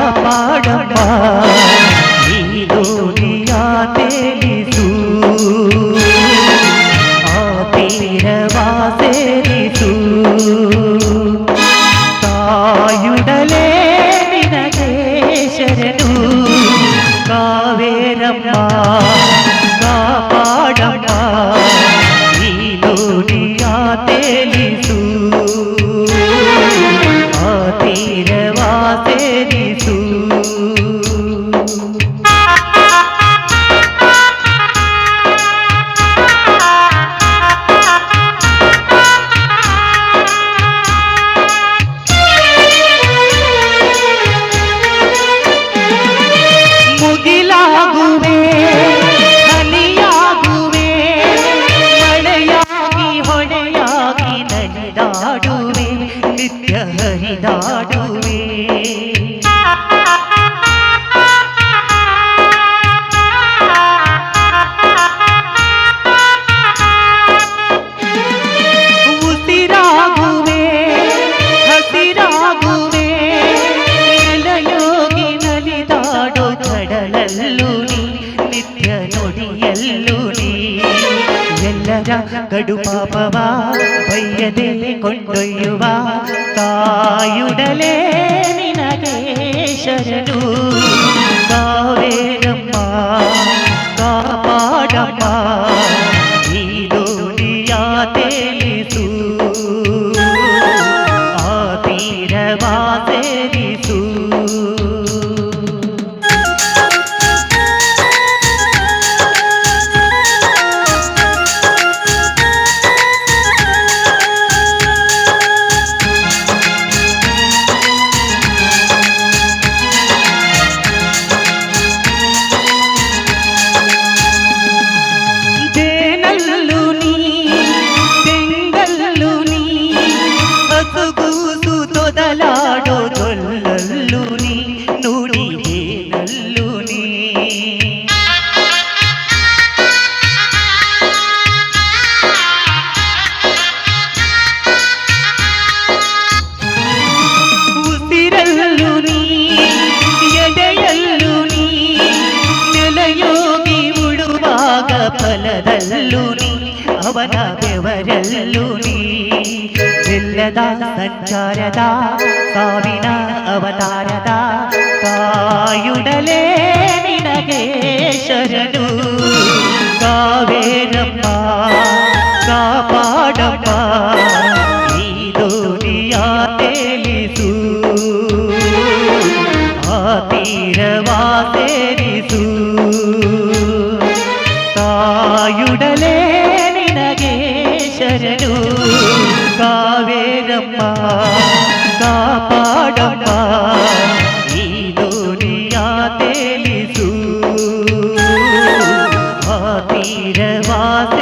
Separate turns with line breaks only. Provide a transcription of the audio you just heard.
కాపాడమ్మా ಹೊಳೆಯಾಗಿ ನಡೆದಾಡುವೆ ನಿತ್ಯ ಹರಿದಾಡುವೆ ಉಸಿರಾಗುವೆ ಹಸಿರಾಗುವೆ ನೆಲಯೋಗಿ ನಲಿದಾಡೋ ಕಡಲಲ್ಲೂ ನೀ ನಿತ್ಯ ನುಡಿಯಲ್ಲೂ രാജ കടുപാപവാ വയ്യതേ കൊണ്ടൊയ്യുവ കായുടലേ നിനകേശ്വരനു കാവേരമ്മ കാപാടമ്മ നീലോടിയാ തേലിസു ആ തീരവാ തേലിസൂ ಉಡುವಾಗ ಫಲದಲ್ಲೂ ನೀ ಅವನ ಬೆವರಲ್ಲೂ ನೀ ಇಲ್ಲದ ಸಂಚಾರದ ಸಾವಿನ ಅವತಾರದ ಕಾಯುಡಲೇ ನಿನಗೆ ಶರಣು ಕಾವೇರಮ್ಮ ಆಯುಡಲೇ ನಿನಗೆ ಶರಣು ಕಾವೇರಮ್ಮ ಕಾಪಾಡಮ್ಮ ಈ ದುನಿಯ ತೇಲಿಸು ಆ ತೀರವಾದ